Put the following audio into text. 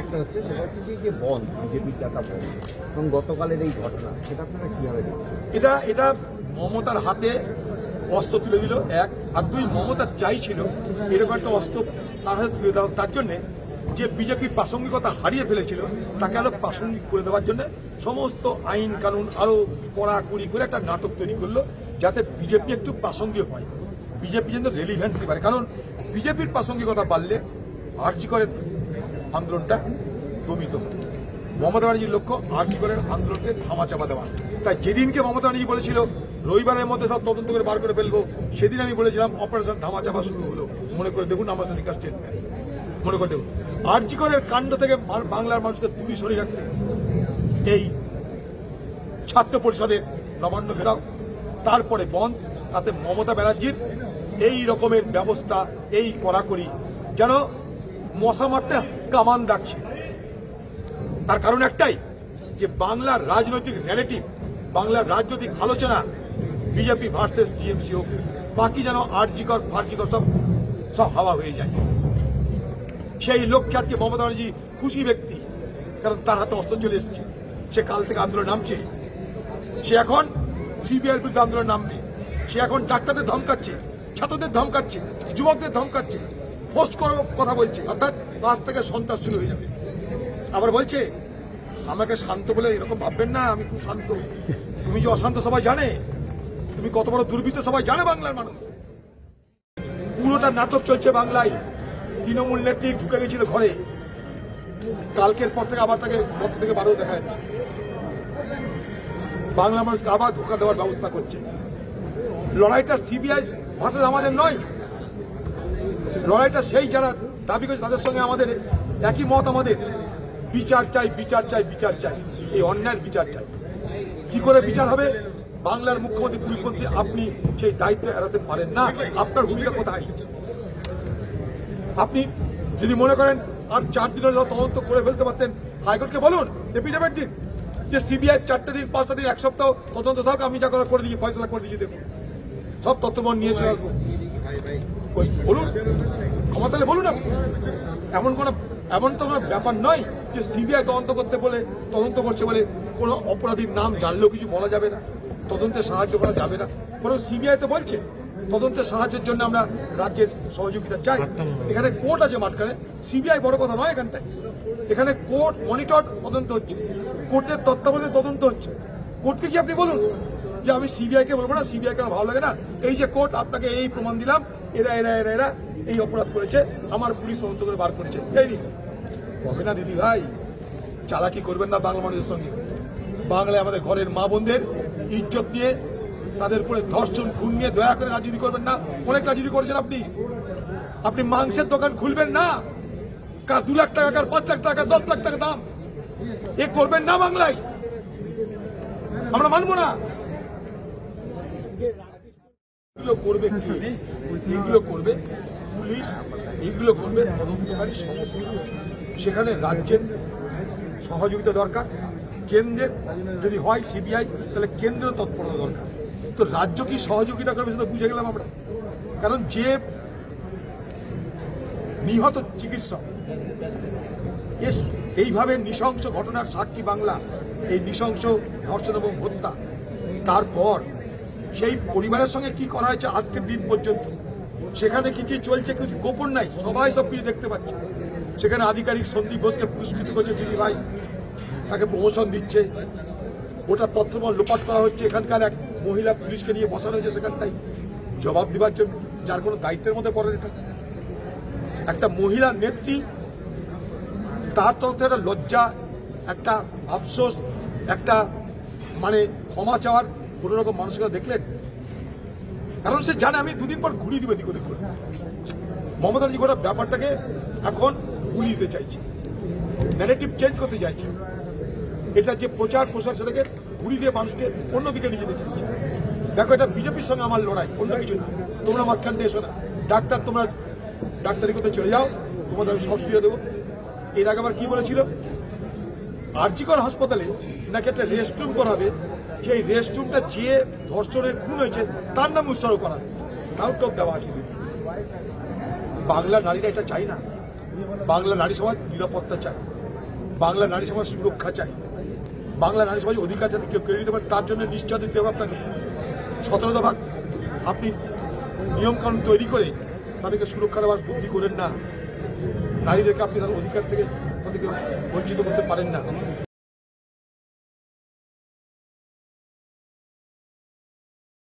একটা হচ্ছে গতকালের এই ঘটনা, সেটা এটা মমতার হাতে অস্ত্র তুলে দিল, এক। আর দুই মমতার চাইছিল এরকম একটা অস্ত্র তার হাতে তুলে দেওয়া তার জন্যে যে বিজেপি প্রাসঙ্গিকতা হারিয়ে ফেলেছিল, তাকে আরও প্রাসঙ্গিক করে দেওয়ার জন্য সমস্ত আইন কানুন আরও কড়াকড়ি করে একটা নাটক তৈরি করল, যাতে বিজেপি একটু প্রাসঙ্গিক হয়। বিজেপি যেন রেলিভেন্সি পারে কারণ বিজেপির প্রাসঙ্গিকতা বাড়লে আর্জি করে আন্দোলনটা দমিত হবে। মমতা ব্যানার্জির লক্ষ্য আর্থিকরের আন্দোলনকে থামা চাপা দেওয়া। তাই যেদিনকে মমতা ব্যানার্জি বলেছিল, রবিবারের মধ্যে সব তদন্ত করে বার করে ফেলব, সেদিন আমি বলেছিলাম অপারেশন ধামা চাপা শুরু হলো। মনে করে দেখুন আমার সনিকা স্টেটমেন্ট মনে করে দেখুন, আর্যিকরের কাণ্ড থেকে বাংলার মানুষকে তুলি সরিয়ে রাখতে এই ছাত্র পরিষদের নবান্ন ঘেরাও, তারপরে বন্ধ, তাতে মমতা ব্যানার্জির এই রকমের ব্যবস্থা, এই কড়াকড়ি যেন মশা মারতে কামান ডাকছে। তার কারণ একটাই, যে বাংলার রাজনৈতিক ন্যারেটিভ বাংলার রাজনৈতিক আলোচনা বিজেপি ভার্সেস টিএমসি হোক বাকি যেন আর্জিকর ফার্জিকর সব সব হাওয়া হয়ে যায়। সেই লক্ষ্যে আজকে মমতা ব্যানার্জি খুশি ব্যক্তি, কারণ তার হাতে অস্ত্র চলে এসেছে। সে কাল থেকে আন্দোলন নামছে। সে এখন সিবিআই বিরুদ্ধে আন্দোলন নামবে। সে এখন ডাক্তারদের ধমকাচ্ছে, ছাত্রদের ধমকাচ্ছে, যুবকদের ধমকাচ্ছে। পোস্ট করার কথা বলছে, অর্থাৎ আজ থেকে সন্ত্রাস শুরু হয়ে যাবে। আবার বলছে, আমাকে শান্ত বলে এরকম ভাববেন না, আমি খুব শান্ত। তুমি যে অশান্ত সবাই জানে, তুমি কত বড় দুর্বৃত্ত সবাই জানে বাংলার মানুষ। পুরোটা নাটক চলছে বাংলায়। তৃণমূল নেত্রী ঢুকে গেছিল ঘরে। কালকের পর থেকে আবার তাকে পত্র থেকে বারো দেখা যাচ্ছে। বাংলা মানুষকে আবার ধোকা দেওয়ার ব্যবস্থা করছে। লড়াইটা সিবিআই ভাষা আমাদের নয় লড়াইটা সেই যারা দাবি করছে তাদের সঙ্গে আমাদের একই মত আমাদের। বিচার চাই বিচার চাই বিচার চাই। এই অন্যায়ের বিচার চাই। কি করে বিচার হবে? বাংলার মুখ্যমন্ত্রী, পুলিশ মন্ত্রী, আপনি সেই দায়িত্ব এড়াতে পারেন না। আপনার ভূমিকা কোথায়? আপনি যদি মনে করেন আর চার দিনের তদন্ত করে ফেলতে পারতেন, হাইকোর্টকে বলুন এপিডেভিট দিন। যে সিবিআই চারটে দিন, পাঁচটা দিন, এক সপ্তাহ তদন্ত থাক, আমি যা করার করে দিয়েছি ফয়সলা করে দিয়েছি দেখুন। সব তত্ত্ববন নিয়ে চলে আসব। কই, বলুন ক্ষমা তাহলে বলুন আপনি। এমন কোনো এমন তো কোনো ব্যাপার নয় যে সিবিআই তদন্ত করতে বলে তদন্ত করছে বলে কোনো অপরাধীর নাম জানলেও কিছু বলা যাবে না তদন্তে সাহায্য করা যাবে না। বরং সিবিআই তো বলছে তদন্তে সাহায্যের জন্য আমরা রাজ্যের সহযোগিতা চাই। এখানে কোর্ট আছে মাঠখানে। সিবিআই বড় কথা নয় এখানটায়। এখানে কোর্ট মনিটর তদন্ত হচ্ছে। কোর্টের তত্ত্বাবধানে তদন্ত হচ্ছে। কোর্টকে কি আপনি বলুন? যে আমি সিবিআই কে বলব না সিবিআই কে ভালো লাগে না। এই যে কোর্ট, আপনাকে এই প্রমাণ দিলাম। এরা এরা এরা এরা এই অপরাধ করেছে। আমার পুলিশ তদন্ত করে বার করেছে। এই নিন। না দিদি ভাই? চালাকি করবেন না বাংলা মানুষের সঙ্গে। বাংলায় আমাদের ঘরের মা বোনদের ইজ্জত নিয়ে, তাদের উপরে ধর্ষণ, খুন নিয়ে দয়া করে রাজনীতি করবেন না। অনেক রাজনীতি করেছেন আপনি। আপনি মাংসের দোকান খুলবেন না। কার দু লাখ টাকা, কার পাঁচ লাখ টাকা, দশ লাখ টাকা দাম। এ করবেন না বাংলায়। আমরা মানবো না। এগুলো করবে কে? এগুলো করবে পুলিশ, এগুলো করবে তদন্তকারী সংস্থা। সেখানে রাজ্যের সহযোগিতা দরকার, কেন্দ্রের যদি হয় সিবিআই, তাহলে কেন্দ্রের তৎপরতা দরকার। তো রাজ্য কি সহযোগিতা করবে সেটা বুঝে গেলাম আমরা। কারণ যে নিহত চিকিৎসক এইভাবে নৃশংস ঘটনার সাক্ষী বাংলা, এই নৃশংস ধর্ষণ এবং হত্যা, তারপর সেই পরিবারের সঙ্গে কি করা হয়েছে আজকের দিন পর্যন্ত? সেখানে কি কি চলছে কিছু গোপন নাই? সবাই সব কিছু দেখতে পাচ্ছে। সেখানে আধিকারিক সন্দীপ ঘোষকে পুরস্কৃত করছে দিদি ভাই। তাকে প্রমোশন দিচ্ছে। ওটা তথ্যমল লোপাট করা হচ্ছে। এখানকার এক মহিলা পুলিশকে নিয়ে বসানো হয়েছে সেখানটাই জবাব দেওয়ার জন্য যার কোনো দায়িত্বের মধ্যে পড়ে এটা। একটা মহিলা নেত্রী, তার তরফ থেকে একটা লজ্জা, একটা আফসোস, একটা মানে ক্ষমা চাওয়ার কোনো রকম মানসিকতা দেখলেন? কারণ সে জানে আমি দুদিন পর ঘুরিয়ে দিবে দিক ওদিক করে। মমতাজি গোটা ব্যাপারটাকে এখন ভুলিয়ে দিতে চাইছে। ন্যারেটিভ চেঞ্জ করতে চাইছে। এটা যে প্রচার, প্রসার সেটাকে ঘুরিয়ে দিয়ে মানুষকে অন্যদিকে নিয়ে যেতে চাইছে। দেখো, এটা বিজেপির সঙ্গে আমার লড়াই, অন্য কিছু না। তোমরা মাঝখান দিয়ে এসো না। ডাক্তার, তোমরা ডাক্তারি করতে চলে যাও। তোমাদের আমি সব শুয়ে দেবো। এর আগে আবার কি বলেছিল? আরজিকর হাসপাতালে নাকি একটা রেস্টরুম করাবে সেই রেস্টরুমটা যে ধর্ষণে খুন হয়েছে, তার নাম উৎসর্গ করা। তাও টোপ দেওয়া আছে দিদি বাংলার নারীরা এটা চাই না। বাংলা নারী সমাজ নিরাপত্তা চাই বাংলা নারী সমাজ সুরক্ষা চাই বাংলা নারী সমাজ অধিকার যাতে কেউ কেড়ে নিতে পারে, তার জন্য নিশ্চয় দিতে হবে আপনাকে। সতেরো দফা আপনি নিয়মকানুন তৈরি করে তাদেরকে সুরক্ষা দেওয়ার বুদ্ধি করেন না। নারীদেরকে আপনি তাদের অধিকার থেকে তাদেরকে বঞ্চিত করতে পারেন না।